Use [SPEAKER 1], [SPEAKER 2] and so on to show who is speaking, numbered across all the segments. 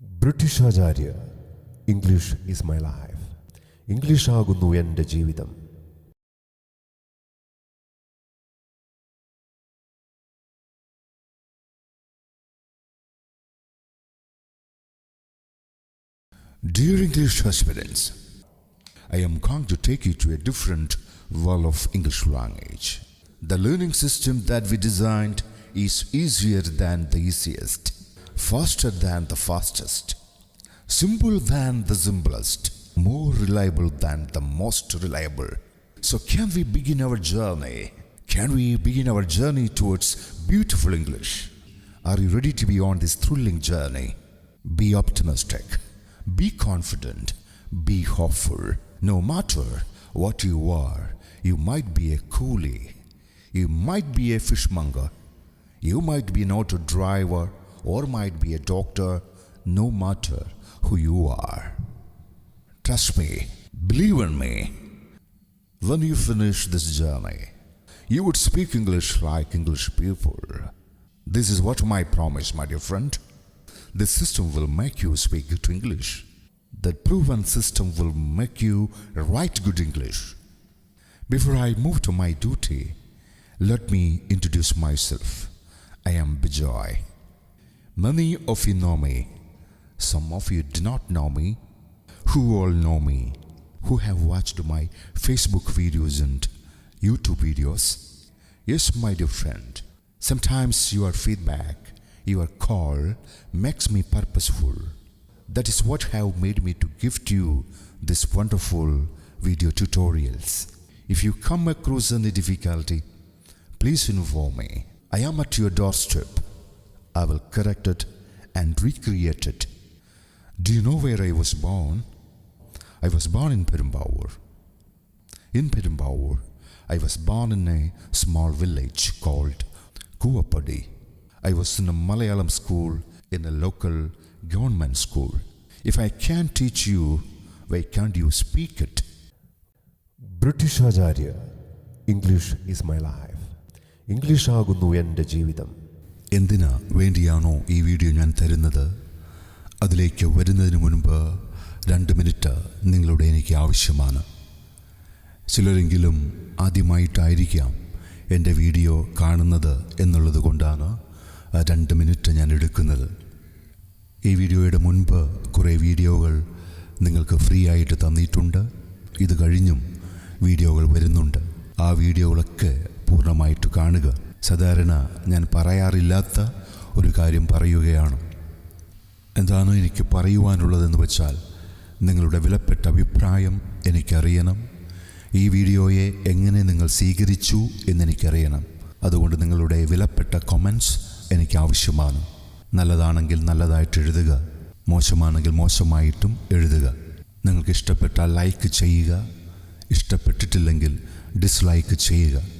[SPEAKER 1] British Acharya English is my life English ആകുന്നു എന്റെ ജീവിതം
[SPEAKER 2] Dear English aspirants, I am going to take you to a different world of English language. The learning system that we designed is easier than the easiest, faster than the fastest, simple than the simplest, more reliable than the most reliable. So, can we begin our journey? Can we begin our journey towards beautiful English? Are you ready to be on this thrilling journey? Be optimistic, be confident, be hopeful. No matter what you are, you might be a coolie, you might be a fishmonger, you might be an auto driver, or might be a doctor, no matter who you are. Trust me, believe in me. When you finish this journey, you would speak English like English people. This is what my promise, my dear friend. This system will make you speak good English. That proven system will make you write good English. Before I move to my duty, let me introduce myself. I am Bijoy. Many of you know me. Some of you do not know me. Who all know me? Who have watched my Facebook videos and YouTube videos? Yes, my dear friend. Sometimes your feedback, your call makes me purposeful. That is what have made me to gift you this wonderful video tutorials. If you come across any difficulty, please inform me. I am at your doorstep. I will correct it and recreate it. Do you know where I was born? I was born in Perumbavoor. In Perumbavoor, I was born in a small village called Kuvapadi. I was in a Malayalam school in a local government school. If I can't teach you, why can't you speak it?
[SPEAKER 1] British Acharya English is my life English ആകുന്നു എൻ്റെ ജീവിതം
[SPEAKER 2] എന്തിനാ വേണ്ടിയാണോ ഈ video ഞാൻ തരുന്നത്? അതിലേക്ക് വരുന്നതിന് മുൻപ് രണ്ട് മിനിറ്റ് നിങ്ങളുടെ എനിക്ക് ആവശ്യമാണ്. ചിലരെങ്കിലും ആദ്യമായിട്ടായിരിക്കാം എന്റെ വീഡിയോ കാണുന്നത് എന്നുള്ളത് കൊണ്ടാണ് രണ്ട് മിനിറ്റ് ഞാൻ എടുക്കുന്നത്. ഈ വീഡിയോയുടെ മുൻപ് കുറേ വീഡിയോകൾ നിങ്ങൾക്ക് ഫ്രീ ആയിട്ട് തന്നിട്ടുണ്ട്. ഇത് കഴിഞ്ഞും വീഡിയോകൾ വരുന്നുണ്ട്. ആ വീഡിയോകളൊക്കെ പൂർണമായിട്ട് കാണുക. സാധാരണ ഞാൻ പറയാറില്ലാത്ത ഒരു കാര്യം പറയുകയാണ്. എന്താണ് എനിക്ക് പറയുവാനുള്ളതെന്ന് വെച്ചാൽ നിങ്ങളുടെ വിലപ്പെട്ട അഭിപ്രായം എനിക്കറിയണം. ഈ വീഡിയോയെ എങ്ങനെ നിങ്ങൾ സ്വീകരിച്ചു എന്നെനിക്കറിയണം. അതുകൊണ്ട് നിങ്ങളുടെ വിലപ്പെട്ട കൊമൻസ് എനിക്ക് ആവശ്യമാണ് നല്ലതാണെങ്കിൽ നല്ലതായിട്ട് എഴുതുക. മോശമാണെങ്കിൽ മോശമായിട്ടും എഴുതുക. നിങ്ങൾക്ക് ഇഷ്ടപ്പെട്ടാൽ ലൈക്ക് ചെയ്യുക. ഇഷ്ടപ്പെട്ടിട്ടില്ലെങ്കിൽ ഡിസ്ലൈക്ക് ചെയ്യുക.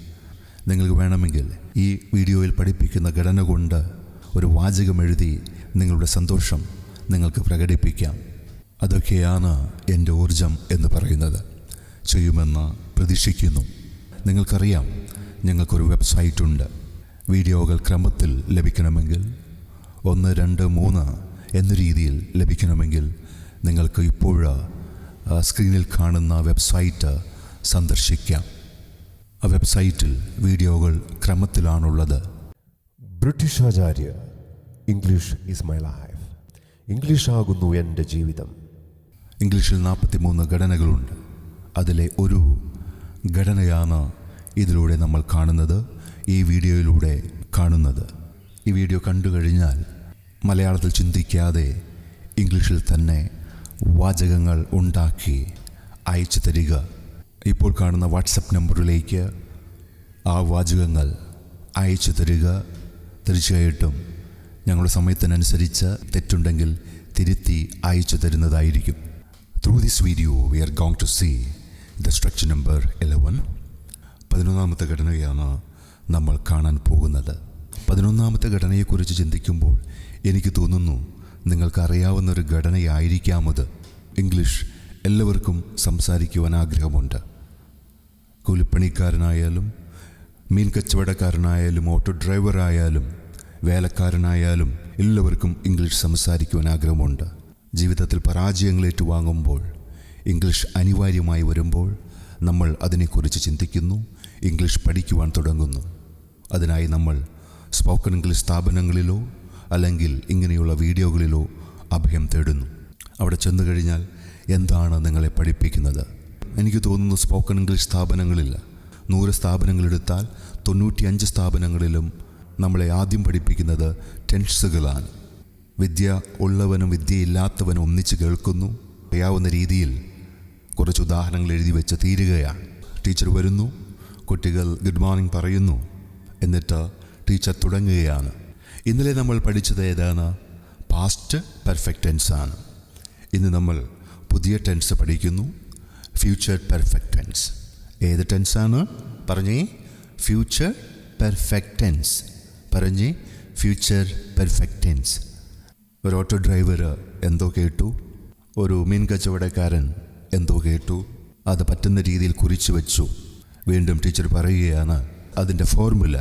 [SPEAKER 2] നിങ്ങൾക്ക് വേണമെങ്കിൽ ഈ വീഡിയോയിൽ പഠിപ്പിക്കുന്ന ഘടന കൊണ്ട് ഒരു വാചകം എഴുതി നിങ്ങളുടെ സന്തോഷം നിങ്ങൾക്ക് പ്രകടിപ്പിക്കാം. അതൊക്കെയാണ് എന്റെ ഊർജം എന്ന് പറയുന്നത്. ചെയ്യുമെന്ന് പ്രതീക്ഷിക്കുന്നു. നിങ്ങൾക്കറിയാം ഞങ്ങൾക്കൊരു വെബ്സൈറ്റ് ഉണ്ട്. വീഡിയോകൾ ക്രമത്തിൽ ലഭിക്കണമെങ്കിൽ ഒന്ന് രണ്ട് മൂന്ന് എന്ന രീതിയിൽ ലഭിക്കണമെങ്കിൽ നിങ്ങൾക്ക് ഇപ്പോൾ സ്ക്രീനിൽ കാണുന്ന വെബ്സൈറ്റ് സന്ദർശിക്കാം. വെബ്സൈറ്റിൽ വീഡിയോകൾ ക്രമത്തിലാണുള്ളത്.
[SPEAKER 1] British Acharya English is my life. English ആകുന്നു എന്റെ ജീവിതം.
[SPEAKER 2] ഇംഗ്ലീഷിൽ നാൽപ്പത്തി മൂന്ന് ഘടനകളുണ്ട്. അതിലെ ഒരു ഘടനയാണ് ഇതിലൂടെ നമ്മൾ കാണുന്നത് ഈ വീഡിയോയിലൂടെ കാണുന്നത്. ഈ വീഡിയോ കണ്ടു കഴിഞ്ഞാൽ മലയാളത്തിൽ ചിന്തിക്കാതെ ഇംഗ്ലീഷിൽ തന്നെ വാചകങ്ങൾ ഉണ്ടാക്കി അയച്ചു തരിക ഇപ്പോൾ കാണുന്ന വാട്സപ്പ് നമ്പറിലേക്ക് ആ വാചകങ്ങൾ അയച്ചു തരിക. തീർച്ചയായിട്ടും ഞങ്ങളുടെ സമയത്തിനനുസരിച്ച് തെറ്റുണ്ടെങ്കിൽ തിരുത്തി അയച്ചു തരുന്നതായിരിക്കും. Through this video we are going to see the structure number eleven പതിനൊന്നാമത്തെ ഘടനയാണ് നമ്മൾ കാണാൻ പോകുന്നത്. പതിനൊന്നാമത്തെ ഘടനയെക്കുറിച്ച് ചിന്തിക്കുമ്പോൾ എനിക്ക് തോന്നുന്നു നിങ്ങൾക്കറിയാവുന്ന ഒരു ഘടനയായിരിക്കാമത് ഇംഗ്ലീഷ് എല്ലാവർക്കും സംസാരിക്കുവാൻ ആഗ്രഹമുണ്ട്. കൂലിപ്പണിക്കാരനായാലും മീൻ കച്ചവടക്കാരനായാലും ഓട്ടോ ഡ്രൈവറായാലും വേലക്കാരനായാലും എല്ലാവർക്കും ഇംഗ്ലീഷ് സംസാരിക്കുവാൻ ആഗ്രഹമുണ്ട്. ജീവിതത്തിൽ പരാജയങ്ങൾ വാങ്ങുമ്പോൾ ഇംഗ്ലീഷ് അനിവാര്യമായി വരുമ്പോൾ നമ്മൾ അതിനെക്കുറിച്ച് ചിന്തിക്കുന്നു ഇംഗ്ലീഷ് പഠിക്കുവാൻ തുടങ്ങുന്നു. അതിനായി നമ്മൾ സ്പോക്കൺ ഇംഗ്ലീഷ് സ്ഥാപനങ്ങളിലോ അല്ലെങ്കിൽ ഇങ്ങനെയുള്ള വീഡിയോകളിലോ അഭയം തേടുന്നു. അവിടെ ചെന്നു കഴിഞ്ഞാൽ എന്താണ് നിങ്ങളെ പഠിപ്പിക്കുന്നത്? എനിക്ക് തോന്നുന്നു സ്പോക്കൺ ഇംഗ്ലീഷ് സ്ഥാപനങ്ങളിൽ നൂറ് സ്ഥാപനങ്ങളെടുത്താൽ തൊണ്ണൂറ്റിയഞ്ച് സ്ഥാപനങ്ങളിലും നമ്മളെ ആദ്യം പഠിപ്പിക്കുന്നത് ടെൻസുകളാണ് വിദ്യ ഉള്ളവനും വിദ്യയില്ലാത്തവനും ഒന്നിച്ച് കേൾക്കുന്നു. അറിയാവുന്ന രീതിയിൽ കുറച്ച് ഉദാഹരണങ്ങൾ എഴുതി വെച്ച് തീരുകയാണ്. ടീച്ചർ വരുന്നു. കുട്ടികൾ ഗുഡ് മോർണിംഗ് പറയുന്നു. എന്നിട്ട് ടീച്ചർ തുടങ്ങുകയാണ്. ഇന്നലെ നമ്മൾ പഠിച്ചത് ഏതാണ്? പാസ്റ്റ് പെർഫെക്റ്റ് ടെൻസ് ആണ് ഇന്ന് നമ്മൾ പുതിയ ടെൻസ് പഠിക്കുന്നു. ഫ്യൂച്ചർ പെർഫെക്റ്റ് ടെൻസ് ഏത് ടെൻസാണ് പറഞ്ഞേ. ഫ്യൂച്ചർ പെർഫെക്റ്റ് ടെൻസ് പറഞ്ഞേ. ഫ്യൂച്ചർ പെർഫെക്റ്റ് ടെൻസ് ഒരു ഓട്ടോ ഡ്രൈവർ എന്തോ കേട്ടു. ഒരു മീൻ കച്ചവടക്കാരൻ എന്തോ കേട്ടു. അത് പറ്റുന്ന രീതിയിൽ കുറിച്ചു വെച്ചു. വീണ്ടും ടീച്ചർ പറയുകയാണ് അതിന്റെ ഫോർമുല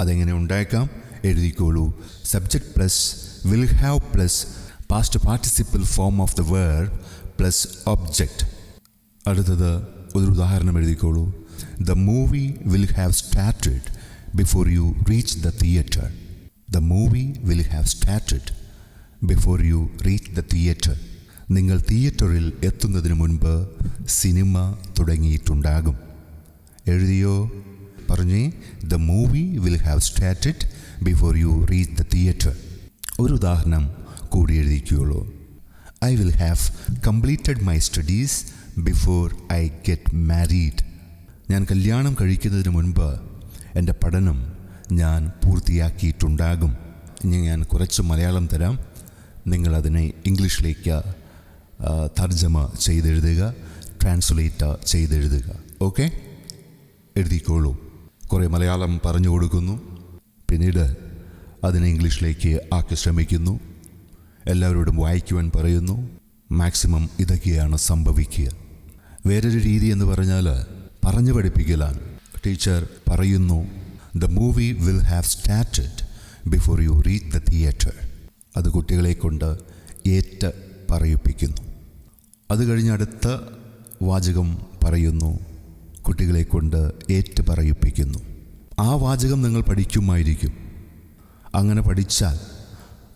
[SPEAKER 2] അതെങ്ങനെ ഉണ്ടാക്കാം? എഴുതിക്കോളൂ. Subject plus will have plus past participle form of the word plus object അടുത്തത് ഒരു ഉദാഹരണം എഴുതിക്കോളൂ. The movie will have started before you reach the theatre the movie will have started before you reach the theatre നിങ്ങൾ തിയേറ്ററിൽ എത്തുന്നതിന് മുൻപ് cinema തുടങ്ങിയിട്ടുണ്ടാകും. എഴുതിയോ? പറഞ്ഞേ the movie will have started before you reach the theatre ഒരു ഉദാഹരണം കൂടി എഴുതിക്കുകയുള്ളൂ I will have completed my studies before I get married. ഞാൻ കല്യാണം കഴിക്കുന്നതിന് മുൻപ് എന്റെ പഠനം ഞാൻ പൂർത്തിയാക്കിയിട്ടുണ്ടാകും. ഇനി ഞാൻ കുറച്ച് മലയാളം തരാം. നിങ്ങളതിനെ ഇംഗ്ലീഷിലേക്ക് തർജമ ചെയ്തെഴുതുക ട്രാൻസ്ലേറ്റ് ചെയ്തെഴുതുക. ഓക്കെ? എഴുതിക്കോളൂ. കുറേ മലയാളം പറഞ്ഞു കൊടുക്കുന്നു. പിന്നീട് അതിനെ ഇംഗ്ലീഷിലേക്ക് ആക്കി ശ്രമിക്കുന്നു. എല്ലാവരോടും വായിക്കുവാൻ പറയുന്നു. മാക്സിമം ഇതൊക്കെയാണ് സംഭവിക്കുക. വേറൊരു രീതി എന്ന് പറഞ്ഞാൽ പറഞ്ഞു പഠിപ്പിക്കലാണ്. ടീച്ചർ പറയുന്നു the movie will have started before you reach the theatre അത് കുട്ടികളെ കൊണ്ട് ഏറ്റ് പറയിപ്പിക്കുന്നു. അത് കഴിഞ്ഞ് അടുത്ത വാചകം പറയുന്നു കുട്ടികളെ കൊണ്ട് ഏറ്റ് പറയിപ്പിക്കുന്നു. ആ വാചകം നിങ്ങൾ പഠിക്കുമായിരിക്കും. അങ്ങനെ പഠിച്ചാൽ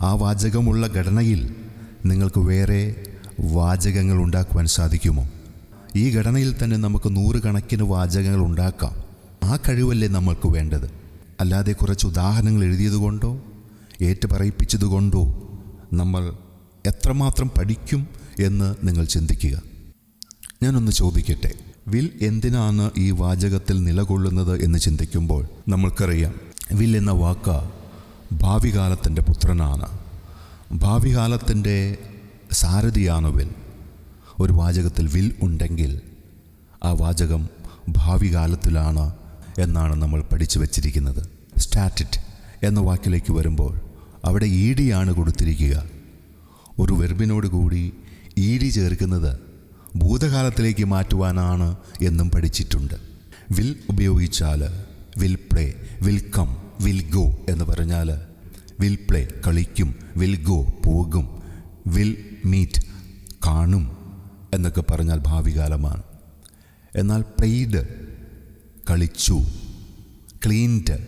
[SPEAKER 2] ആ വാചകമുള്ള ഘടനയിൽ നിങ്ങൾക്ക് വേറെ വാചകങ്ങൾ ഉണ്ടാക്കുവാൻ സാധിക്കുമോ? ഈ ഘടനയിൽ തന്നെ നമുക്ക് നൂറുകണക്കിന് വാചകങ്ങൾ ഉണ്ടാക്കാം. ആ കഴിവല്ലേ നമ്മൾക്ക് വേണ്ടത്? അല്ലാതെ കുറച്ച് ഉദാഹരണങ്ങൾ എഴുതിയതുകൊണ്ടോ ഏറ്റുപറയിപ്പിച്ചതുകൊണ്ടോ നമ്മൾ എത്രമാത്രം പഠിക്കും എന്ന് നിങ്ങൾ ചിന്തിക്കുക. ഞാനൊന്ന് ചോദിക്കട്ടെ വിൽ എന്തിനാണ് ഈ വാചകത്തിൽ നിലകൊള്ളുന്നത് എന്ന് ചിന്തിക്കുമ്പോൾ നമ്മൾക്കറിയാം. വിൽ എന്ന വാക്ക് ഭാവി കാലത്തിന്റെ പുത്രനാണ്. ഭാവി കാലത്തിന്റെ സാരഥിയാണ് വിൽ ഒരു വാചകത്തിൽ വിൽ ഉണ്ടെങ്കിൽ ആ വാചകം ഭാവി കാലത്തിലാണ് എന്നാണ് നമ്മൾ പഠിച്ചു വച്ചിരിക്കുന്നത്. സ്റ്റാറ്റിറ്റ് എന്ന വാക്കിലേക്ക് വരുമ്പോൾ അവിടെ ഈടിയാണ് കൊടുത്തിരിക്കുക. ഒരു വെർബിനോട് കൂടി ഈടി ചേർക്കുന്നത് ഭൂതകാലത്തിലേക്ക് മാറ്റുവാനാണ് എന്നും പഠിച്ചിട്ടുണ്ട്. വിൽ ഉപയോഗിച്ചാൽ will play will come will go എന്ന് പറഞ്ഞാൽ വിൽ പ്ലേ കളിക്കും വിൽ ഗോ പോകും വിൽ മീറ്റ് കാണും എന്നൊക്കെ പറഞ്ഞാൽ ഭാവി കാലമാണ് എന്നാൽ പ്ലെയ്ഡ് കളിച്ചു ക്ലീൻഡ്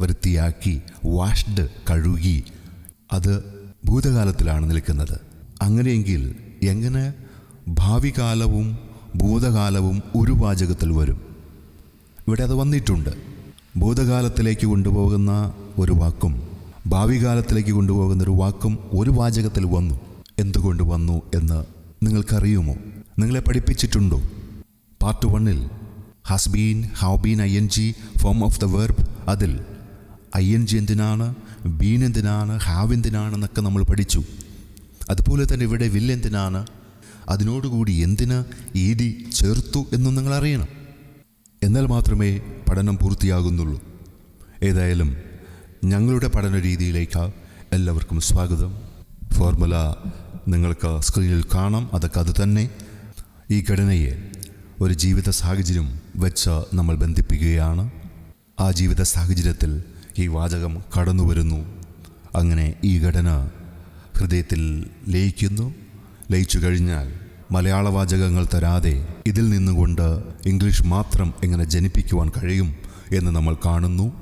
[SPEAKER 2] വൃത്തിയാക്കി വാഷ്ഡ് കഴുകി അത് ഭൂതകാലത്തിലാണ് നിൽക്കുന്നത്. അങ്ങനെയെങ്കിൽ എങ്ങനെ ഭാവി കാലവും ഭൂതകാലവും ഒരു വാചകത്തിൽ വരും? ഇവിടെ അത് വന്നിട്ടുണ്ട്. ഭൂതകാലത്തിലേക്ക് കൊണ്ടുപോകുന്ന ഒരു വാക്കും ഭാവി കാലത്തിലേക്ക് കൊണ്ടുപോകുന്ന ഒരു വാക്കും ഒരു വാചകത്തിൽ വന്നു. എന്തുകൊണ്ട് വന്നു എന്ന് നിങ്ങൾക്കറിയുമോ? നിങ്ങളെ പഠിപ്പിച്ചിട്ടുണ്ടോ? പാർട്ട് വണ്ണിൽ has been have been I N G form of the verb അതിൽ ഐ എൻ ജി എന്തിനാണ് ബീൻ എന്തിനാണ് ഹാവ് എന്തിനാണെന്നൊക്കെ നമ്മൾ പഠിച്ചു. അതുപോലെ തന്നെ ഇവിടെ വില്ലെന്തിനാണ് അതിനോടുകൂടി എന്തിന് ഈ ഡി ചേർത്തു എന്നും നിങ്ങൾ അറിയണം എന്നാൽ മാത്രമേ പഠനം പൂർത്തിയാകുന്നുള്ളൂ. ഏതായാലും ഞങ്ങളുടെ പഠന രീതിയിലേക്ക് എല്ലാവർക്കും സ്വാഗതം. ഫോർമുല നിങ്ങൾക്ക് സ്ക്രീനിൽ കാണാം. അതൊക്കെ അത് തന്നെ. ഈ ഘടനയെ ഒരു ജീവിത സാഹചര്യം വെച്ച് നമ്മൾ ബന്ധിപ്പിക്കുകയാണ്. ആ ജീവിത സാഹചര്യത്തിൽ ഈ വാചകം കടന്നു വരുന്നു. അങ്ങനെ ഈ ഘടന ഹൃദയത്തിൽ ലയിക്കുന്നു. ലയിച്ചു കഴിഞ്ഞാൽ മലയാള വാചകങ്ങൾ തരാതെ ഇതിൽ നിന്നുകൊണ്ട് ഇംഗ്ലീഷ് മാത്രം എങ്ങനെ ജനിപ്പിക്കുവാൻ കഴിയും എന്ന് നമ്മൾ കാണുന്നു.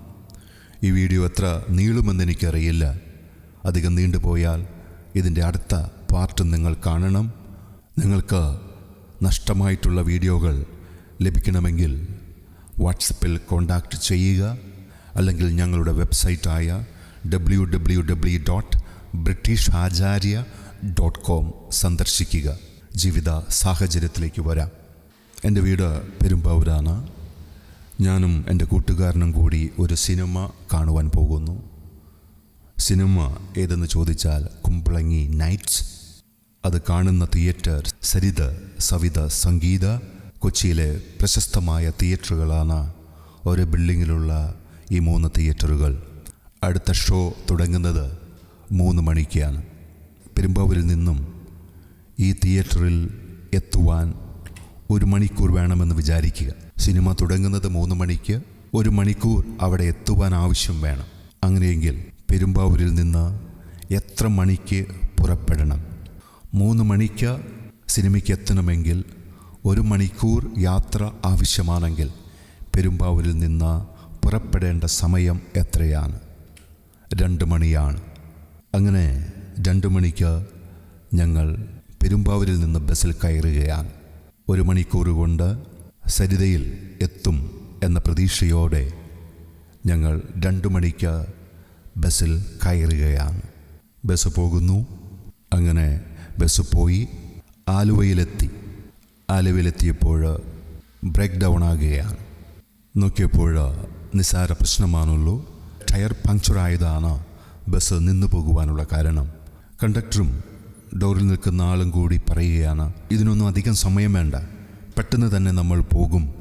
[SPEAKER 2] ഈ വീഡിയോ എത്ര നീളുമെന്ന് എനിക്കറിയില്ല. അധികം നീണ്ടുപോയാൽ ഇതിന്റെ അടുത്ത പാർട്ട് നിങ്ങൾ കാണണം. നിങ്ങൾക്ക് നഷ്ടമായിട്ടുള്ള വീഡിയോകൾ ലഭിക്കണമെങ്കിൽ വാട്സപ്പിൽ കോണ്ടാക്റ്റ് ചെയ്യുക. അല്ലെങ്കിൽ ഞങ്ങളുടെ വെബ്സൈറ്റായ W W W dot British Acharya dot com സന്ദർശിക്കുക. ജീവിത സാഹചര്യത്തിലേക്ക് വരാം. എന്റെ വീട് പെരുമ്പാവൂരാണ്. ഞാനും എന്റെ കൂട്ടുകാരനും കൂടി ഒരു സിനിമ കാണുവാൻ പോകുന്നു. സിനിമ ഏതെന്ന് ചോദിച്ചാൽ കുമ്പളങ്ങി നൈറ്റ്സ്. അത് കാണുന്ന തിയേറ്റർ സരിത സവിത സംഗീത കൊച്ചിയിലെ പ്രശസ്തമായ തിയേറ്ററുകളാണ് ഒരു ബിൽഡിങ്ങിലുള്ള ഈ മൂന്ന് തിയേറ്ററുകൾ. അടുത്ത ഷോ തുടങ്ങുന്നത് മൂന്ന് മണിക്കാണ്. പെരുമ്പാവൂരിൽ നിന്നും ഈ തിയേറ്ററിൽ എത്തുവാൻ ഒരു മണിക്കൂർ വേണമെന്ന് വിചാരിക്കുക. സിനിമ തുടങ്ങുന്നത് മൂന്ന് മണിക്ക് ഒരു മണിക്കൂർ അവിടെ എത്തുവാൻ ആവശ്യം വേണം. അങ്ങനെയെങ്കിൽ പെരുമ്പാവൂരിൽ നിന്ന് എത്ര മണിക്ക് പുറപ്പെടണം? മൂന്ന് മണിക്ക് സിനിമയ്ക്ക് എത്തണമെങ്കിൽ ഒരു മണിക്കൂർ യാത്ര ആവശ്യമാണെങ്കിൽ പെരുമ്പാവൂരിൽ നിന്ന് പുറപ്പെടേണ്ട സമയം എത്രയാണ്? രണ്ട് മണിയാണ്. അങ്ങനെ രണ്ട് മണിക്ക് ഞങ്ങൾ പെരുമ്പാവൂരിൽ നിന്ന് ബസ്സിൽ കയറുകയാണ്. ഒരു മണിക്കൂർ കൊണ്ട് സരിതയിൽ എത്തും എന്ന പ്രതീക്ഷയോടെ ഞങ്ങൾ രണ്ടു മണിക്ക് ബസ്സിൽ കയറുകയാണ്. ബസ് പോകുന്നു. അങ്ങനെ ബസ് പോയി ആലുവയിലെത്തി. ആലുവയിലെത്തിയപ്പോൾ ബ്രേക്ക് ഡൗൺ ആകുകയാണ്. നോക്കിയപ്പോൾ നിസ്സാര പ്രശ്നമാണുള്ളൂ. ടയർ പങ്ക്ചറായതാണ് ബസ് നിന്നു പോകുവാനുള്ള കാരണം. കണ്ടക്ടറും ഡോറിൽ നിൽക്കുന്ന ആളും കൂടി പറയുകയാണ് ഇതിനൊന്നും അധികം സമയം വേണ്ട. പെട്ടെന്ന് തന്നെ നമ്മൾ പോകും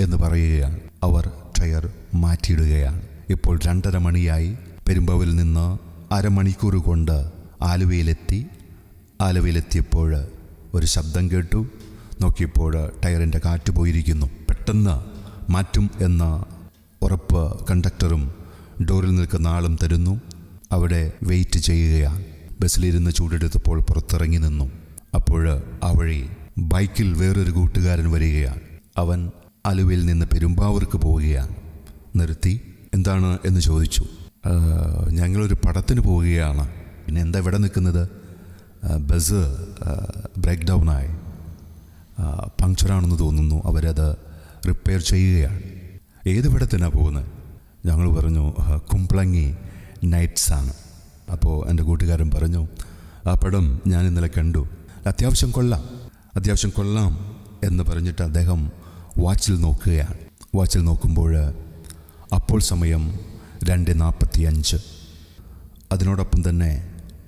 [SPEAKER 2] എന്ന് പറയുകയാണ്. അവർ ടയർ മാറ്റിയിടുകയാണ്. ഇപ്പോൾ രണ്ടര മണിയായി. പെരുമ്പാവിൽ നിന്ന് അരമണിക്കൂർ കൊണ്ട് ആലുവയിലെത്തി. ആലുവയിലെത്തിയപ്പോൾ ഒരു ശബ്ദം കേട്ടു. നോക്കിയപ്പോൾ ടയറിന്റെ കാറ്റ് പോയിരിക്കുന്നു. പെട്ടെന്ന് മാറ്റും എന്ന ഉറപ്പ് കണ്ടക്ടറും ഡോറിൽ നിൽക്കുന്ന ആളും തരുന്നു. അവിടെ വെയിറ്റ് ചെയ്യുകയാണ്. ബസ്സിലിരുന്ന് ചൂടെടുത്തപ്പോൾ പുറത്തിറങ്ങി നിന്നു. അപ്പോൾ ആ വഴി ബൈക്കിൽ വേറൊരു കൂട്ടുകാരൻ വരികയാണ്. അവൻ അലുവിൽ നിന്ന് പെരുമ്പാവൂർക്ക് പോവുകയാണ്. നിർത്തി എന്താണ്? എന്ന് ചോദിച്ചു. "ആ, ഞങ്ങളൊരു പടത്തിന് പോവുകയാണ്. പിന്നെ എന്താ ഇവിടെ നിൽക്കുന്നത്? ബസ് ബ്രേക്ക് ഡൗൺ ആയി പങ്ക്ചറാണെന്ന് തോന്നുന്നു. അവരത് റിപ്പയർ ചെയ്യുകയാണ്. ഏത് പടത്തിനാണ് പോകുന്നത്? ഞങ്ങൾ പറഞ്ഞു കുംപ്ലങ്ങി നൈറ്റ്സാണ്. അപ്പോൾ എന്റെ കൂട്ടുകാരൻ പറഞ്ഞു ആ പടം ഞാൻ ഇന്നലെ കണ്ടു. അത്യാവശ്യം കൊള്ളാം അത്യാവശ്യം കൊള്ളാം എന്ന് പറഞ്ഞിട്ട് അദ്ദേഹം വാച്ചിൽ നോക്കുകയാണ്. വാച്ചിൽ നോക്കുമ്പോൾ അപ്പോൾ സമയം രണ്ട് നാൽപ്പത്തി അഞ്ച് അതിനോടൊപ്പം തന്നെ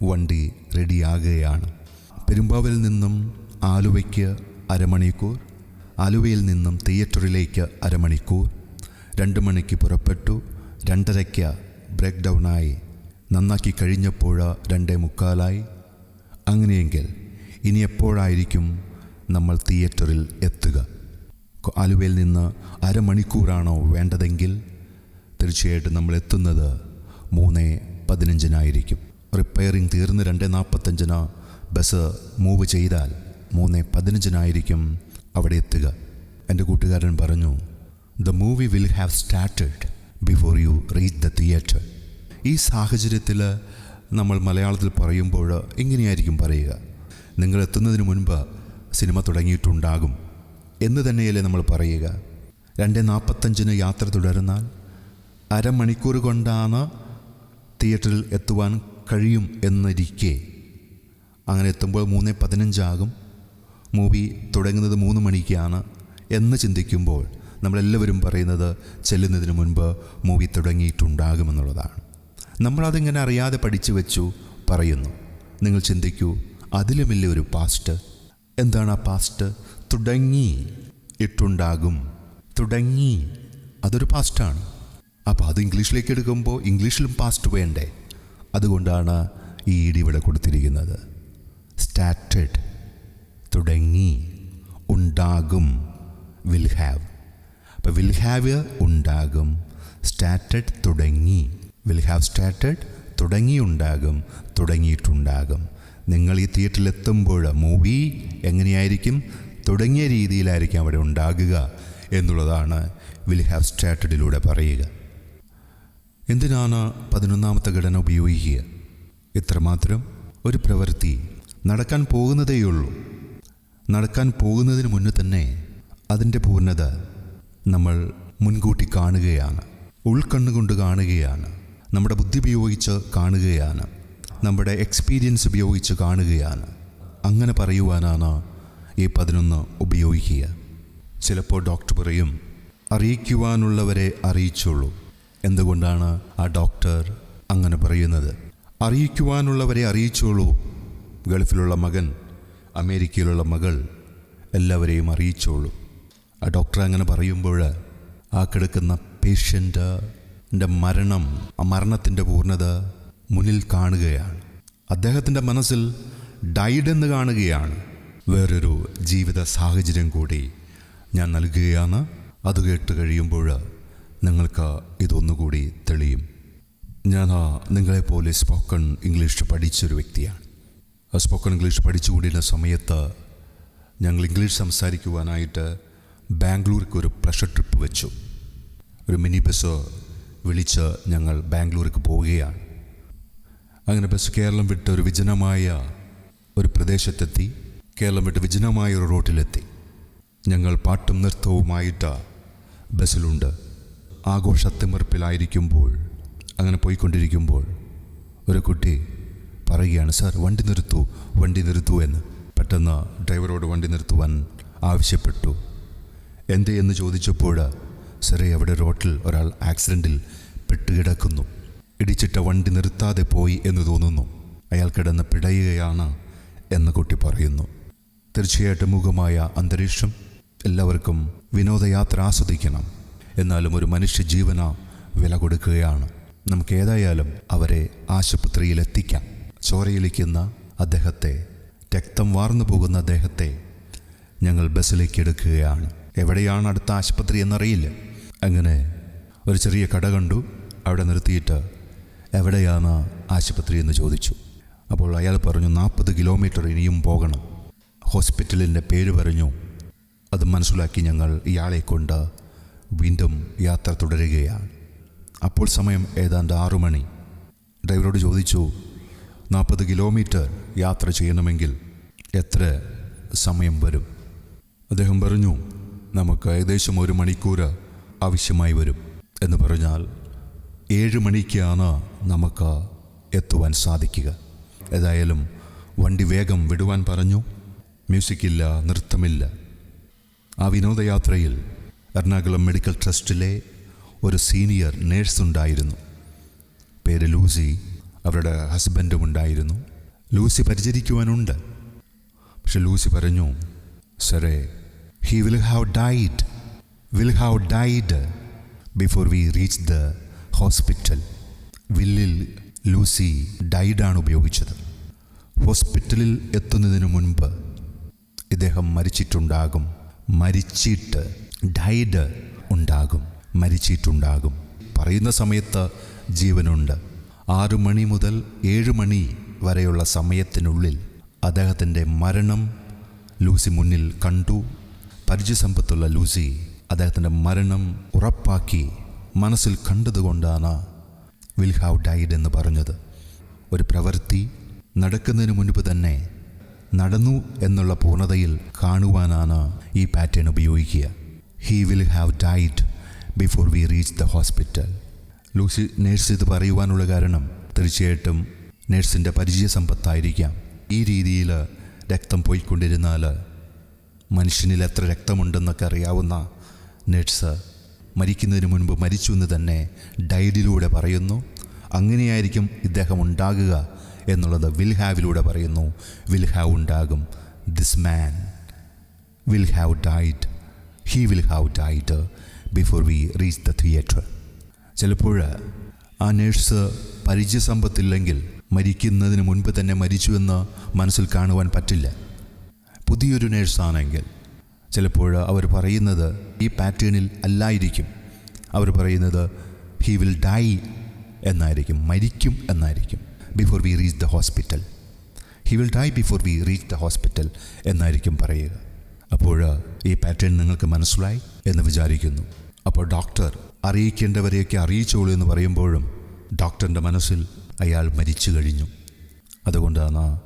[SPEAKER 2] വണ്ടി റെഡിയാകുകയാണ്. പെരുമ്പാവിൽ നിന്നും ആലുവയ്ക്ക് അരമണിക്കൂർ ആലുവയിൽ നിന്നും തിയേറ്ററിലേക്ക് അരമണിക്കൂർ. രണ്ട് മണിക്ക് പുറപ്പെട്ടു രണ്ടരയ്ക്ക് ബ്രേക്ക് ഡൗണായി നന്നാക്കി കഴിഞ്ഞപ്പോൾ രണ്ടേ മുക്കാലായി. അങ്ങനെയെങ്കിൽ ഇനി എപ്പോഴായിരിക്കും നമ്മൾ തിയേറ്ററിൽ എത്തുക? ആലുവയിൽ നിന്ന് അരമണിക്കൂറാണോ വേണ്ടതെങ്കിൽ തീർച്ചയായിട്ടും നമ്മൾ എത്തുന്നത് മൂന്ന് പതിനഞ്ചിനായിരിക്കും. റിപ്പയറിംഗ് തീർന്ന് രണ്ട് നാൽപ്പത്തഞ്ചിന് ബസ് മൂവ് ചെയ്താൽ മൂന്ന് പതിനഞ്ചിനായിരിക്കും അവിടെ എത്തുക. എന്റെ കൂട്ടുകാരൻ പറഞ്ഞു the movie will have started before you reach the theatre ഈ സാഹചര്യത്തിൽ നമ്മൾ മലയാളത്തിൽ പറയുമ്പോൾ ഇങ്ങനെയായിരിക്കും പറയുക? നിങ്ങൾ എത്തുന്നതിന് മുൻപ് സിനിമ തുടങ്ങിയിട്ടുണ്ടാകും എന്ന് തന്നെയല്ലേ നമ്മൾ പറയുക? രണ്ട് നാൽപ്പത്തഞ്ചിന് യാത്ര തുടരുന്നാൽ അരമണിക്കൂർ കൊണ്ടാണ് തിയേറ്ററിൽ എത്തുവാൻ കഴിയും എന്നിരിക്കെ. അങ്ങനെ എത്തുമ്പോൾ മൂന്ന് പതിനഞ്ചാകും. മൂവി തുടങ്ങുന്നത് മൂന്ന് മണിക്കാണ് എന്ന് ചിന്തിക്കുമ്പോൾ നമ്മളെല്ലാവരും പറയുന്നത് ചെല്ലുന്നതിന് മുൻപ് മൂവി തുടങ്ങിയിട്ടുണ്ടാകുമെന്നുള്ളതാണ്. നമ്മളതിങ്ങനെ അറിയാതെ പഠിച്ചു വെച്ചു പറയുന്നു. നിങ്ങൾ ചിന്തിക്കൂ അതിലുമില്ല ഒരു പാസ്റ്റ്. എന്താണ് ആ പാസ്റ്റ്? തുടങ്ങി ഇട്ടുണ്ടാകും. തുടങ്ങി. അതൊരു പാസ്റ്റാണ്. അപ്പോൾ അത് ഇംഗ്ലീഷിലേക്ക് എടുക്കുമ്പോൾ ഇംഗ്ലീഷിലും പാസ്റ്റ് വേണ്ടേ? അതുകൊണ്ടാണ് ഈ ഇടി ഇവിടെ കൊടുത്തിരിക്കുന്നത്. സ്റ്റാറ്റഡ് തുടങ്ങി. ഉണ്ടാകും. വിൽ ഹാവ് അപ്പോൾ വിൽ ഹാവ് ഉണ്ടാകും. സ്റ്റാറ്റഡ് തുടങ്ങി. വിൽ ഹാവ് സ്റ്റാർട്ടഡ് തുടങ്ങിയുണ്ടാകും തുടങ്ങിയിട്ടുണ്ടാകും. നിങ്ങൾ ഈ തിയേറ്ററിൽ എത്തുമ്പോൾ മൂവി എങ്ങനെയായിരിക്കും തുടങ്ങിയ രീതിയിലായിരിക്കും അവിടെ ഉണ്ടാകുക എന്നുള്ളതാണ് വിൽ ഹാവ് സ്റ്റാർട്ടഡിലൂടെ പറയുക. എന്തിനാണ് പതിനൊന്നാമത്തെ ഘടന ഉപയോഗിക്കുക? ഇത്രമാത്രം ഒരു പ്രവൃത്തി നടക്കാൻ പോകുന്നതേയുള്ളൂ. നടക്കാൻ പോകുന്നതിന് മുന്നേ തന്നെ അതിന്റെ പൂർണത നമ്മൾ മുൻകൂട്ടി കാണുകയാണ് ഉൾക്കണ്ണുകൊണ്ട് കാണുകയാണ്. നമ്മുടെ ബുദ്ധി ഉപയോഗിച്ച് കാണുകയാണ്. നമ്മുടെ എക്സ്പീരിയൻസ് ഉപയോഗിച്ച് കാണുകയാണ്. അങ്ങനെ പറയുവാനാണ് ഈ പതിനൊന്ന് ഉപയോഗിക്കുക. ചിലപ്പോൾ ഡോക്ടർ പറയും അറിയിക്കുവാനുള്ളവരെ അറിയിച്ചുള്ളൂ എന്തുകൊണ്ടാണ് ആ ഡോക്ടർ അങ്ങനെ പറയുന്നത്? അറിയിക്കുവാനുള്ളവരെ അറിയിച്ചോളൂ. ഗൾഫിലുള്ള മകൻ അമേരിക്കയിലുള്ള മകൾ എല്ലാവരെയും അറിയിച്ചോളൂ. ആ ഡോക്ടർ അങ്ങനെ പറയുമ്പോൾ ആ കിടക്കുന്ന പേഷ്യന്റ് മരണം ആ മരണത്തിന്റെ പൂർണത മുന്നിൽ കാണുകയാണ്. അദ്ദേഹത്തിന്റെ മനസ്സിൽ ഡൈഡെന്ന് കാണുകയാണ്. വേറൊരു ജീവിത സാഹചര്യം കൂടി ഞാൻ നൽകുകയാണ്. അത് കേട്ട് കഴിയുമ്പോൾ നിങ്ങൾക്ക് ഇതൊന്നുകൂടി തെളിയും. ഞാൻ നിങ്ങളെപ്പോലെ സ്പോക്കൺ ഇംഗ്ലീഷ് പഠിച്ചൊരു വ്യക്തിയാണ്. സ്പോക്കൺ ഇംഗ്ലീഷ് പഠിച്ചുകൊണ്ടിരുന്ന സമയത്ത് ഞങ്ങൾ ഇംഗ്ലീഷ് സംസാരിക്കുവാനായിട്ട് ബാംഗ്ലൂർക്ക് ഒരു പ്രഷർ ട്രിപ്പ് വെച്ചു. ഒരു മിനി ബസ് വിളിച്ച് ഞങ്ങൾ ബാംഗ്ലൂർക്ക് പോവുകയാണ്. അങ്ങനെ ബസ് കേരളം വിട്ട് ഒരു വിജനമായ ഒരു പ്രദേശത്തെത്തി. കേരളം വിട്ട് വിജനമായ ഒരു റോട്ടിലെത്തി. ഞങ്ങൾ പാട്ടും നൃത്തവുമായിട്ട് ബസ്സിലുണ്ട്. ആഘോഷത്തിമർപ്പിലായിരിക്കുമ്പോൾ അങ്ങനെ പോയിക്കൊണ്ടിരിക്കുമ്പോൾ ഒരു കുട്ടി പറയുകയാണ് സാർ വണ്ടി നിർത്തൂ വണ്ടി നിർത്തൂ എന്ന്. പെട്ടെന്ന് ഡ്രൈവറോട് വണ്ടി നിർത്തുവാൻ ആവശ്യപ്പെട്ടു. എന്തേ? എന്ന് ചോദിച്ചപ്പോൾ സാറേ അവിടെ റോട്ടിൽ ഒരാൾ ആക്സിഡന്റിൽ പെട്ടുകിടക്കുന്നു ഇടിച്ചിട്ട വണ്ടി നിർത്താതെ പോയി എന്ന് തോന്നുന്നു. അയാൾ കിടന്ന് പിടയുകയാണ് എന്ന് കുട്ടി പറയുന്നു. തീർച്ചയായിട്ടും മുഖമായ അന്തരീക്ഷം എല്ലാവർക്കും വിനോദയാത്ര ആസ്വദിക്കണം. എന്നാലും ഒരു മനുഷ്യ ജീവന വില കൊടുക്കുകയാണ്. നമുക്ക് ഏതായാലും അവരെ ആശുപത്രിയിൽ എത്തിക്കാം അദ്ദേഹത്തെ രക്തം വാർന്നു പോകുന്ന അദ്ദേഹത്തെ ഞങ്ങൾ ബസ്സിലേക്ക് എടുക്കുകയാണ്. എവിടെയാണ് അടുത്ത ആശുപത്രി എന്നറിയില്ല. അങ്ങനെ ഒരു ചെറിയ കട കണ്ടു. അവിടെ നിർത്തിയിട്ട് എവിടെയാണ് ആശുപത്രി എന്ന് ചോദിച്ചു. അപ്പോൾ അയാൾ പറഞ്ഞു നാൽപ്പത് കിലോമീറ്റർ ഇനിയും പോകണം. ഹോസ്പിറ്റലിന്റെ പേര് പറഞ്ഞു. അത് മനസ്സിലാക്കി ഞങ്ങൾ ഇയാളെ കൊണ്ട് വീണ്ടും യാത്ര തുടരുകയാണ്. അപ്പോൾ സമയം ഏതാണ്ട് ആറു മണി. ഡ്രൈവറോട് ചോദിച്ചു നാൽപ്പത് കിലോമീറ്റർ യാത്ര ചെയ്യണമെങ്കിൽ എത്ര സമയം വരും? അദ്ദേഹം പറഞ്ഞു നമുക്ക് ഏകദേശം ഒരു മണിക്കൂർ ആവശ്യമായി വരും എന്ന് പറഞ്ഞാൽ ഏഴ് മണിക്കാണ് നമുക്ക് എത്തുവാൻ സാധിക്കുക. ഏതായാലും വണ്ടി വേഗം വിടുവാൻ പറഞ്ഞു. മ്യൂസിക്കില്ല നൃത്തമില്ല. ആ വിനോദയാത്രയിൽ എറണാകുളം മെഡിക്കൽ ട്രസ്റ്റിലെ ഒരു സീനിയർ നേഴ്സ് ഉണ്ടായിരുന്നു. പേര് ലൂസി അവരുടെ ഹസ്ബൻഡും ഉണ്ടായിരുന്നു. ലൂസി പരിചരിക്കുവാനുണ്ട്. പക്ഷെ ലൂസി പറഞ്ഞു sorry he will have died will have died before we reach the hospital വില്ലിൽ Lucy ഡൈഡാണ് ഉപയോഗിച്ചത്. ഹോസ്പിറ്റലിൽ എത്തുന്നതിന് മുൻപ് ഇദ്ദേഹം മരിച്ചിട്ടുണ്ടാകും. മരിച്ചിട്ട് ഡൈഡ് ഉണ്ടാകും. മരിച്ചിട്ടുണ്ടാകും. പറയുന്ന സമയത്ത് ജീവനുണ്ട്. ആറു മണി മുതൽ ഏഴ് മണി വരെയുള്ള സമയത്തിനുള്ളിൽ അദ്ദേഹത്തിന്റെ മരണം ലൂസി മുന്നിൽ കണ്ടു. പരിചയസമ്പത്തുള്ള ലൂസി അദ്ദേഹത്തിന്റെ മരണം ഉറപ്പാക്കി മനസ്സിൽ കണ്ടതുകൊണ്ടാണ് വിൽ ഹാവ് ഡൈഡ് എന്ന് പറഞ്ഞത്. ഒരു പ്രവൃത്തി നടക്കുന്നതിന് മുൻപ് തന്നെ നടന്നു എന്നുള്ള പൂർണതയിൽ കാണുവാനാണ് ഈ പാറ്റേൺ ഉപയോഗിക്കുക. He will have died before we reach the hospital Lucy nurse ഇത് പറയുവാനുള്ള കാരണം തീർച്ചയായിട്ടും നേഴ്സിന്റെ പരിചയ സമ്പത്തായിരിക്കാം. ഈ രീതിയിൽ രക്തം പോയിക്കൊണ്ടിരുന്നാൽ മനുഷ്യനിൽ എത്ര രക്തമുണ്ടെന്നൊക്കെ അറിയാവുന്ന നേഴ്സ് മരിക്കുന്നതിന് മുൻപ് മരിച്ചു എന്ന് തന്നെ ഡയറിയിലൂടെ പറയുന്നു. അങ്ങനെയായിരിക്കും ഇദ്ദേഹം ഉണ്ടാകുക എന്നുള്ളത് വിൽ ഹാവിലൂടെ പറയുന്നു. വിൽ ഹാവ് ഉണ്ടാകും. This man will have died he will have died before we reach the theatre ചിലപ്പോൾ ആ നേഴ്സ് പരിചയസമ്പത്തില്ലെങ്കിൽ മരിക്കുന്നതിന് മുൻപ് തന്നെ മരിച്ചുവെന്ന് മനസ്സിൽ കാണുവാൻ പറ്റില്ല. പുതിയൊരു നേഴ്സാണെങ്കിൽ ചിലപ്പോൾ അവർ പറയുന്നത് ഈ പാറ്റേണിൽ അല്ലായിരിക്കും. അവർ പറയുന്നത് ഹി വിൽ ഡൈ എന്നായിരിക്കും മരിക്കും എന്നായിരിക്കും before we reach the hospital he will die before we reach the hospital എന്നായിരിക്കും പറയുക. അപ്പോൾ ഈ പാറ്റേൺ നിങ്ങൾക്ക് മനസ്സിലായി എന്ന് വിചാരിക്കുന്നു. അപ്പോൾ ഡോക്ടർ അറിയിക്കേണ്ടവരെയൊക്കെ അറിയിച്ചോളൂ എന്ന് പറയുമ്പോഴും ഡോക്ടറിന്റെ മനസ്സിൽ അയാൾ മരിച്ചു കഴിഞ്ഞു. അതുകൊണ്ടാണ്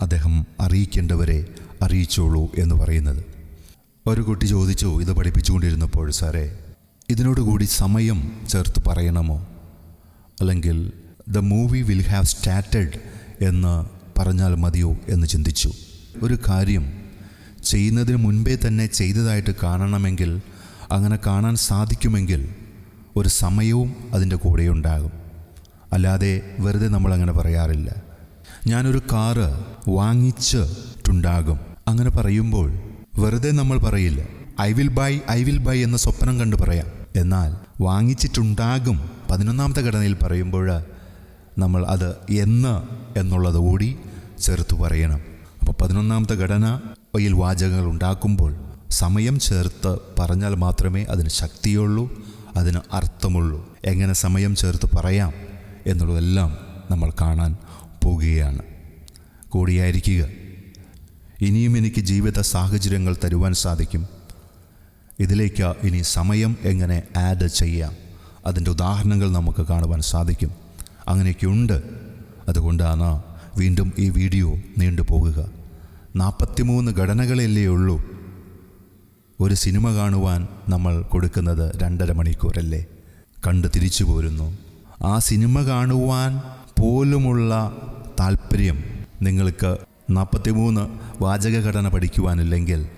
[SPEAKER 2] അദ്ദേഹം അറിയിക്കേണ്ടവരെ അറിയിച്ചോളൂ എന്ന് പറയുന്നത്. ഒരു കുട്ടി ചോദിച്ചു ഇത് പഠിപ്പിച്ചുകൊണ്ടിരുന്നപ്പോൾ സാറേ ഇതിനോടുകൂടി സമയം ചേർത്ത് പറയണമോ? അല്ലെങ്കിൽ the movie will have started എന്ന് പറഞ്ഞാൽ മതിയോ? എന്ന് ചിന്തിച്ചു. ഒരു കാര്യം ചെയ്യുന്നതിന് മുൻപേ തന്നെ ചെയ്തതായിട്ട് കാണണമെങ്കിൽ അങ്ങനെ കാണാൻ സാധിക്കുമെങ്കിൽ ഒരു സമയവും അതിന്റെ കൂടെ ഉണ്ടാകും. അല്ലാതെ വെറുതെ നമ്മൾ അങ്ങനെ പറയാറില്ല. ഞാനൊരു കാറ് വാങ്ങിച്ചിട്ടുണ്ടാകും. അങ്ങനെ പറയുമ്പോൾ വെറുതെ നമ്മൾ പറയില്ല. I will buy I will buy എന്ന സ്വപ്നം കണ്ടു പറയാം. എന്നാൽ വാങ്ങിച്ചിട്ടുണ്ടാകും. പതിനൊന്നാമത്തെ ഘടനയിൽ പറയുമ്പോൾ നമ്മൾ അത് എന്ന് എന്നുള്ളത് കൂടി ചേർത്ത് പറയണം. അപ്പോൾ പതിനൊന്നാമത്തെ ഘടന യിൽ വാചകങ്ങൾ ഉണ്ടാക്കുമ്പോൾ സമയം ചേർത്ത് പറഞ്ഞാൽ മാത്രമേ അതിന് ശക്തിയുള്ളൂ അതിന് അർത്ഥമുള്ളൂ. എങ്ങനെ സമയം ചേർത്ത് പറയാം എന്നുള്ളതെല്ലാം നമ്മൾ കാണാൻ പോകുകയാണ്. കൂടിയായിരിക്കുക. ഇനിയും എനിക്ക് ജീവിത സാഹചര്യങ്ങൾ തരുവാൻ സാധിക്കും. ഇതിലേക്ക് ഇനി സമയം എങ്ങനെ ആഡ് ചെയ്യാം? അതിന്റെ ഉദാഹരണങ്ങൾ നമുക്ക് കാണുവാൻ സാധിക്കും. അങ്ങനെയൊക്കെയുണ്ട് അതുകൊണ്ടാണ് വീണ്ടും ഈ വീഡിയോ നീണ്ടുപോകുക നാൽപ്പത്തിമൂന്ന് ഘടനകളല്ലേ ഉള്ളൂ. ഒരു സിനിമ കാണുവാൻ നമ്മൾ കൊടുക്കുന്നത് രണ്ടര മണിക്കൂറല്ലേ? കണ്ട് തിരിച്ചു പോരുന്നു. ആ സിനിമ കാണുവാൻ പോലുമുള്ള താല്പര്യം നിങ്ങൾക്ക് നാൽപ്പത്തിമൂന്ന് വാചകഘടന പഠിക്കുവാനില്ലെങ്കിൽ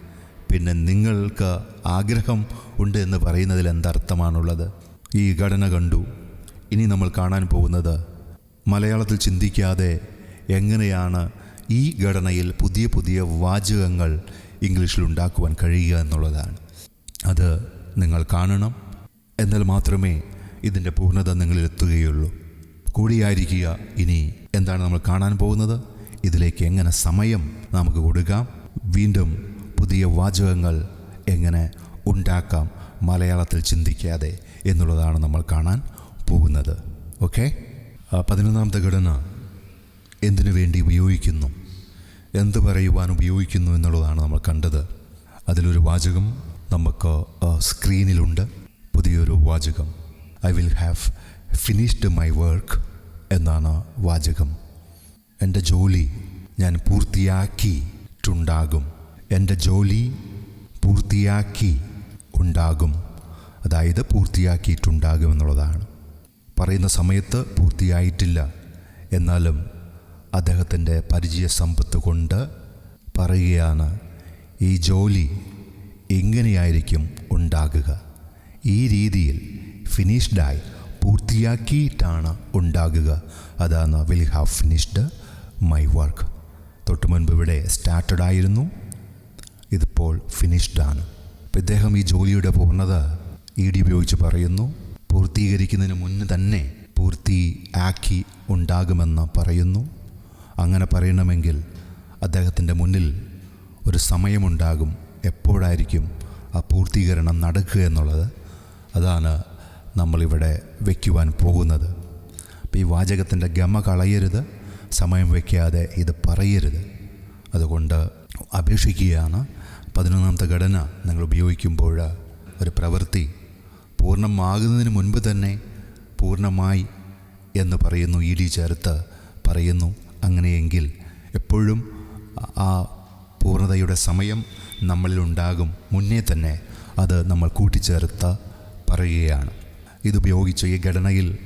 [SPEAKER 2] പിന്നെ നിങ്ങൾക്ക് ആഗ്രഹം ഉണ്ട് എന്ന് പറയുന്നതിൽ എന്തർത്ഥമാണുള്ളത്? ഈ ഘടന കണ്ടു. ഇനി നമ്മൾ കാണാൻ പോകുന്നത് മലയാളത്തിൽ ചിന്തിക്കാതെ എങ്ങനെയാണ് ഈ ഘടനയിൽ പുതിയ പുതിയ വാചകങ്ങൾ ഇംഗ്ലീഷിൽ ഉണ്ടാക്കുവാൻ കഴിയുക എന്നുള്ളതാണ്. അത് നിങ്ങൾ കാണണം. എന്നാൽ മാത്രമേ ഇതിന്റെ പൂർണത നിങ്ങളിൽ എത്തുകയുള്ളൂ കൂടിയായിരിക്കുക ഇനി എന്താണ് നമ്മൾ കാണാൻ പോകുന്നത്? ഇതിലേക്ക് എങ്ങനെ സമയം നമുക്ക് കൊടുക്കാം? വീണ്ടും പുതിയ വാചകങ്ങൾ എങ്ങനെ ഉണ്ടാക്കാം? മലയാളത്തിൽ ചിന്തിക്കാതെ എന്നുള്ളതാണ് നമ്മൾ കാണാൻ പോകുന്നത്. ഓക്കെ? പതിനൊന്നാമത്തെ ഘടന എന്തിനു വേണ്ടി ഉപയോഗിക്കുന്നു? എന്ത് പറയുവാൻ ഉപയോഗിക്കുന്നു എന്നുള്ളതാണ് നമ്മൾ കണ്ടത്. അതിലൊരു വാചകം നമുക്ക് സ്ക്രീനിലുണ്ട്. പുതിയൊരു വാചകം. I will have finished my work എന്നാണ് വാചകം. എന്റെ ജോലി ഞാൻ പൂർത്തിയാക്കിയിട്ടുണ്ടാകും എന്റെ ജോലി പൂർത്തിയാക്കി ഉണ്ടാകും. അതായത് പൂർത്തിയാക്കിയിട്ടുണ്ടാകും എന്നുള്ളതാണ്. പറയുന്ന സമയത്ത് പൂർത്തിയായിട്ടില്ല. എന്നാലും അദ്ദേഹത്തിന്റെ പരിചയ സമ്പത്ത് കൊണ്ട് പറയുകയാണ് ഈ ജോലി എങ്ങനെയായിരിക്കും ഉണ്ടാകുക? ഈ രീതിയിൽ ഫിനിഷ്ഡായി പൂർത്തിയാക്കിയിട്ടാണ് ഉണ്ടാകുക. അതാണ് will have finished my work തൊട്ട് മുൻപ് ഇവിടെ സ്റ്റാർട്ടഡ് ആയിരുന്നു. ഇതിപ്പോൾ ഫിനിഷ്ഡ് ആണ്. അപ്പം ഇദ്ദേഹം ഈ ജോലിയുടെ പൂർണത ഇ ഡി ഉപയോഗിച്ച് പറയുന്നു. പൂർത്തീകരിക്കുന്നതിന് മുന്ന് തന്നെ പൂർത്തി ആക്കി ഉണ്ടാകുമെന്ന് പറയുന്നു. അങ്ങനെ പറയണമെങ്കിൽ അദ്ദേഹത്തിന്റെ മുന്നിൽ ഒരു സമയമുണ്ടാകും. എപ്പോഴായിരിക്കും ആ പൂർത്തീകരണം നടക്കുക എന്നുള്ളത്. അതാണ് നമ്മളിവിടെ വയ്ക്കുവാൻ പോകുന്നത്. അപ്പോൾ ഈ വാചകത്തിന്റെ ഗമ കളയരുത്. സമയം വയ്ക്കാതെ ഇത് പറയരുത്. അതുകൊണ്ട് അപേക്ഷിക്കുകയാണ്. പതിനൊന്നാമത്തെ ഘടന നിങ്ങൾ ഉപയോഗിക്കുമ്പോൾ ഒരു പ്രവൃത്തി പൂർണമാകുന്നതിന് മുൻപ് തന്നെ പൂർണമായി എന്ന് പറയുന്നു. ഇ ഡി ചേർത്ത് പറയുന്നു. അങ്ങനെയെങ്കിൽ എപ്പോഴും ആ പൂർണതയുടെ സമയം നമ്മളിലുണ്ടാകും മുന്നേ തന്നെ അത് നമ്മൾ കൂട്ടിച്ചേർത്ത് പറയുകയാണ്. ഇതുപയോഗിച്ച് ഈ ഘടനയിൽ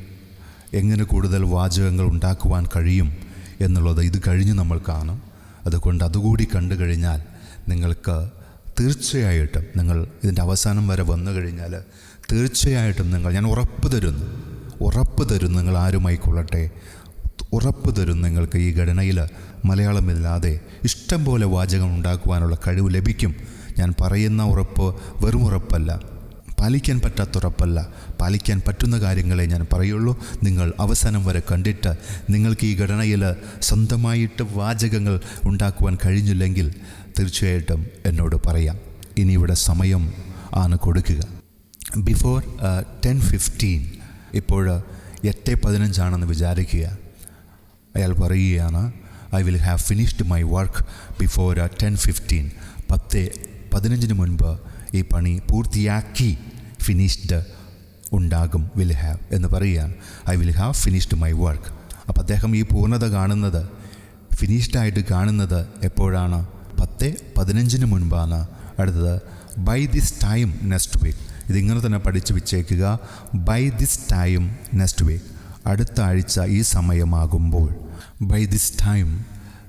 [SPEAKER 2] എങ്ങനെ കൂടുതൽ വാചകങ്ങൾ ഉണ്ടാക്കുവാൻ കഴിയും? എന്നുള്ളത് ഇത് കഴിഞ്ഞ് നമ്മൾ കാണും. അതുകൊണ്ട് അതുകൂടി കണ്ടു കഴിഞ്ഞാൽ നിങ്ങൾക്ക് തീർച്ചയായിട്ടും നിങ്ങൾ ഇതിന്റെ അവസാനം വരെ വന്നു കഴിഞ്ഞാൽ തീർച്ചയായിട്ടും നിങ്ങൾ ഞാൻ ഉറപ്പ് തരുന്നു ഉറപ്പ് തരുന്നു നിങ്ങൾ ആരുമായിക്കൊള്ളട്ടെ ഉറപ്പ് തരും നിങ്ങൾക്ക് ഈ ഘടനയിൽ മലയാളമില്ലാതെ ഇഷ്ടം പോലെ വാചകം ഉണ്ടാക്കുവാനുള്ള കഴിവ് ലഭിക്കും. ഞാൻ പറയുന്ന ഉറപ്പ് വെറും ഉറപ്പല്ല. പാലിക്കാൻ പറ്റാത്ത ഉറപ്പല്ല പാലിക്കാൻ പറ്റുന്ന കാര്യങ്ങളെ ഞാൻ പറയുള്ളൂ. നിങ്ങൾ അവസാനം വരെ കണ്ടിട്ട് നിങ്ങൾക്ക് ഈ ഘടനയിൽ സ്വന്തമായിട്ട് വാചകങ്ങൾ ഉണ്ടാക്കുവാൻ കഴിഞ്ഞില്ലെങ്കിൽ തീർച്ചയായിട്ടും എന്നോട് പറയാം. ഇനി ഇവിടെ സമയം ആണ് കൊടുക്കുക. ബിഫോർ ടെൻ ഫിഫ്റ്റീൻ ഇപ്പോൾ എട്ട് പതിനഞ്ചാണെന്ന് വിചാരിക്കുക. അയാൾ പറയുകയാണ് I will have finished my work before ten fifteen പത്ത് പതിനഞ്ചിന് മുൻപ് ഈ പണി പൂർത്തിയാക്കി ഫിനിഷ്ഡ് ഉണ്ടാകും വിൽ ഹാവ് എന്ന് പറയുകയാണ്. I will have finished my work അപ്പോൾ അദ്ദേഹം ഈ പൂർണത കാണുന്നത് ഫിനിഷ്ഡായിട്ട് കാണുന്നത് എപ്പോഴാണ്? പത്ത് പതിനഞ്ചിന് മുൻപാണ്. അടുത്തത് by this time next week ഇതിങ്ങനെ തന്നെ പഠിച്ച് വെച്ചേക്കുക. By this time next week അടുത്ത ആഴ്ച ഈ സമയമാകുമ്പോൾ. By this time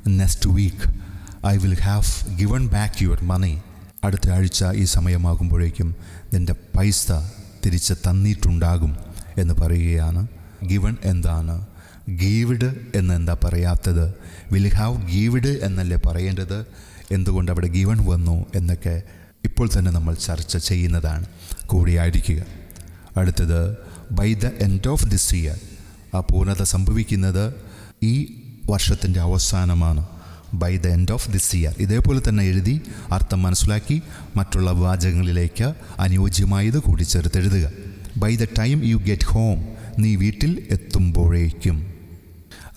[SPEAKER 2] next week I will have given back your money അടുത്ത ആഴ്ച ഈ സമയമാകുമ്പോഴേക്കും നിന്റെ പൈസ തിരിച്ച് തന്നിട്ടുണ്ടാകും എന്ന് പറയുകയാണ്. ഗിവൺ എന്താണ്? ഗീവ്ഡ് എന്ന് എന്താ പറയാത്തത് വിൽ ഹാവ് ഗീവ്ഡ് എന്നല്ലേ പറയേണ്ടത്? എന്തുകൊണ്ട് അവിടെ ഗിവൺ വന്നു എന്നൊക്കെ ഇപ്പോൾ തന്നെ നമ്മൾ ചർച്ച ചെയ്യുന്നതാണ്. കൂടിയായിരിക്കുക. അടുത്തത് by the end of this year ആ പൂർണത സംഭവിക്കുന്നത് ഈ വർഷത്തിന്റെ അവസാനമാണ്. By the end of this year ഇതേപോലെ തന്നെ എഴുതി അർത്ഥം മനസ്സിലാക്കി മറ്റുള്ള വാചകങ്ങളിലേക്ക് അനുയോജ്യമായത് കൂടി ചേർത്തെഴുതുക by the time you get home നീ വീട്ടിൽ എത്തുമ്പോഴേക്കും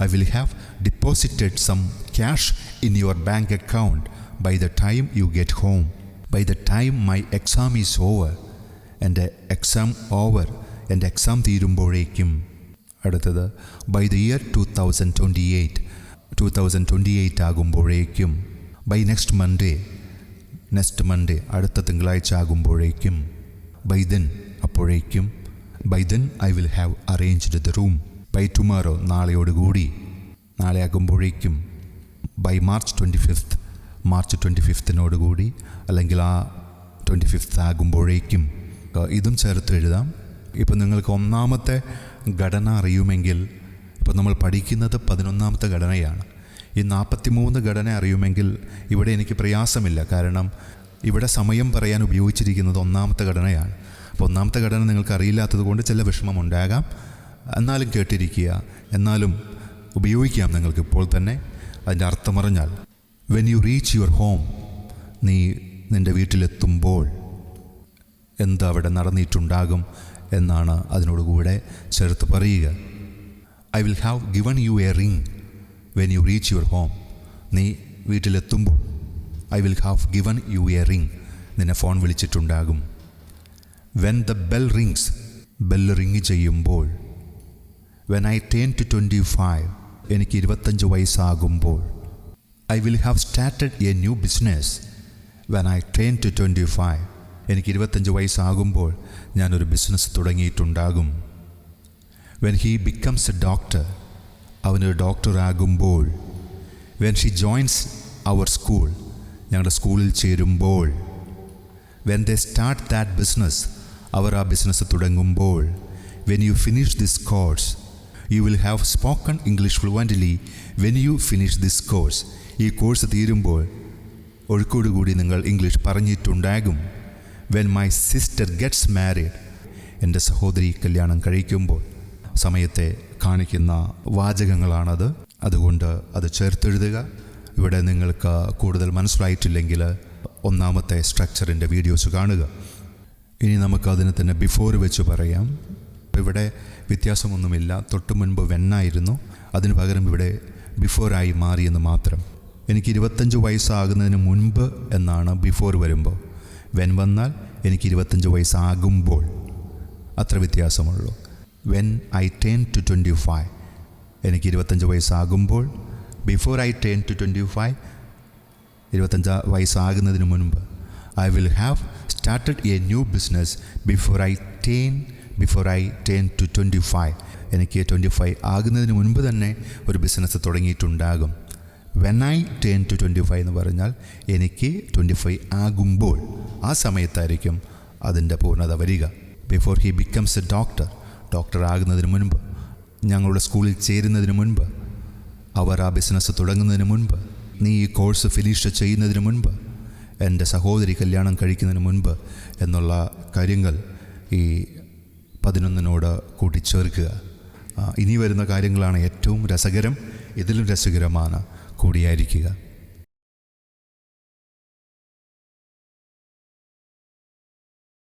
[SPEAKER 2] I will have deposited some cash in your bank account by the time you get home by the time my exam is over എന്റെ എക്സാം ഓവർ എന്റെ exam തീരുമ്പോഴേക്കും. അടുത്തത് by the year two thousand twenty eight two thousand twenty eight ആകുമ്പോഴേക്കും by next Monday next Monday അടുത്ത തിങ്കളാഴ്ച ആകുമ്പോഴേക്കും by then അപ്പോഴേക്കും by then I will have arranged the room by tomorrow നാളെയോടുകൂടി നാളെ ആകുമ്പോഴേക്കും by March twenty fifth March twenty ഫിഫ്തിനോടുകൂടി അല്ലെങ്കിൽ ആ twenty fifth ആകുമ്പോഴേക്കും ഇതും ചേർത്ത് എഴുതാം. ഇപ്പം നിങ്ങൾക്ക് ഒന്നാമത്തെ ഘടന അറിയുമെങ്കിൽ ഇപ്പം നമ്മൾ പഠിക്കുന്നത് പതിനൊന്നാമത്തെ ഘടനയാണ്. ഈ നാൽപ്പത്തിമൂന്ന് ഘടന അറിയുമെങ്കിൽ ഇവിടെ എനിക്ക് പ്രയാസമില്ല. കാരണം ഇവിടെ സമയം പറയാൻ ഉപയോഗിച്ചിരിക്കുന്നത് ഒന്നാമത്തെ ഘടനയാണ്. അപ്പോൾ ഒന്നാമത്തെ ഘടന നിങ്ങൾക്ക് അറിയില്ലാത്തത് കൊണ്ട് ചില വിഷമം ഉണ്ടാകാം. എന്നാലും കേട്ടിരിക്കുക. എന്നാലും ഉപയോഗിക്കാം നിങ്ങൾക്ക് ഇപ്പോൾ തന്നെ. അതിന്റെ അർത്ഥമറിഞ്ഞാൽ when you reach your home നീ നിന്റെ വീട്ടിലെത്തുമ്പോൾ എന്ത് അവിടെ നടന്നിട്ടുണ്ടാകും എന്നാണ് അതിനോടുകൂടെ ചേർത്ത് പറയുക. I will have given you a ring when you reach your home നീ വീട്ടിലെത്തുമ്പോൾ I will have given you a ring നിന്നെ phone വിളിച്ചിട്ടുണ്ടാകും. When the bell rings bell ring ചെയ്യുമ്പോൾ when I turn to twenty five എനിക്ക് ഇരുപത്തഞ്ച് വയസ്സാകുമ്പോൾ I will have started a new business when I turn to twenty five എനിക്ക് ഇരുപത്തഞ്ച് വയസ്സാകുമ്പോൾ ഞാനൊരു business തുടങ്ങിയിട്ടുണ്ടാകും. When he becomes a doctor അവനൊരു ഡോക്ടറാകുമ്പോൾ. When she joins our school ഞങ്ങളുടെ സ്കൂളിൽ ചേരുമ്പോൾ. When they start that business അവർ ആ ബിസിനസ് തുടങ്ങുമ്പോൾ. When you finish this course you will have spoken English fluently when you finish this course ഈ course തീരുമ്പോൾ ഒഴുക്കോടുകൂടി നിങ്ങൾ English പറഞ്ഞിട്ടുണ്ടാകും. When my sister gets married എന്റെ സഹോദരി കല്യാണം കഴിക്കുമ്പോൾ സമയത്തെ കാണിക്കുന്ന വാചകങ്ങളാണത്. അതുകൊണ്ട് അത് ചേർത്തെഴുതുക. ഇവിടെ നിങ്ങൾക്ക് കൂടുതൽ മനസ്സിലായിട്ടില്ലെങ്കിൽ ഒന്നാമത്തെ സ്ട്രക്ചറിന്റെ വീഡിയോസ് കാണുക. ഇനി നമുക്ക് അതിന് തന്നെ ബിഫോർ വെച്ച് പറയാം. ഇവിടെ വ്യത്യാസമൊന്നുമില്ല. തൊട്ട് മുൻപ് വെന്നായിരുന്നു. അതിന് പകരം ഇവിടെ ബിഫോറായി മാറിയെന്ന് മാത്രം. എനിക്ക് ഇരുപത്തഞ്ച് വയസ്സാകുന്നതിന് മുൻപ് എന്നാണ് ബിഫോർ വരുമ്പോൾ. വെൻ വന്നാൽ എനിക്ക് ഇരുപത്തഞ്ച് വയസ്സാകുമ്പോൾ. അത്ര വ്യത്യാസമുള്ളൂ. When I turn to twenty five എനിക്ക് ഇരുപത്തഞ്ച് വയസ്സാകുമ്പോൾ before I turn to twenty five ഇരുപത്തഞ്ച് വയസ്സാകുന്നതിന് മുൻപ് I will have started a new business before I turn before I turn to twenty five എനിക്ക് ട്വന്റി ഫൈവ് ആകുന്നതിന് മുൻപ് തന്നെ ഒരു business തുടങ്ങിയിട്ടുണ്ടാകും. When I turn to twenty five എന്ന് പറഞ്ഞാൽ എനിക്ക് ട്വന്റി ഫൈവ് ആകുമ്പോൾ ആ സമയത്തായിരിക്കും അതിന്റെ പൂർണത വരിക. Before he becomes a doctor doctor ആകുന്നതിന് മുൻപ് ഞങ്ങളുടെ സ്കൂളിൽ ചേരുന്നതിന് മുൻപ് അവർ ആ ബിസിനസ് തുടങ്ങുന്നതിന് മുൻപ് നീ ഈ കോഴ്സ് ഫിനിഷ് ചെയ്യുന്നതിന് മുൻപ് എന്റെ സഹോദരി കല്യാണം കഴിക്കുന്നതിന് മുൻപ് എന്നുള്ള കാര്യങ്ങൾ ഈ പതിനൊന്നിനോട് കൂട്ടിച്ചേർക്കുക ഇനി വരുന്ന കാര്യങ്ങളാണ് ഏറ്റവും രസകരം ഇതിലും രസകരമാണ് കൂടിയായിരിക്കുക.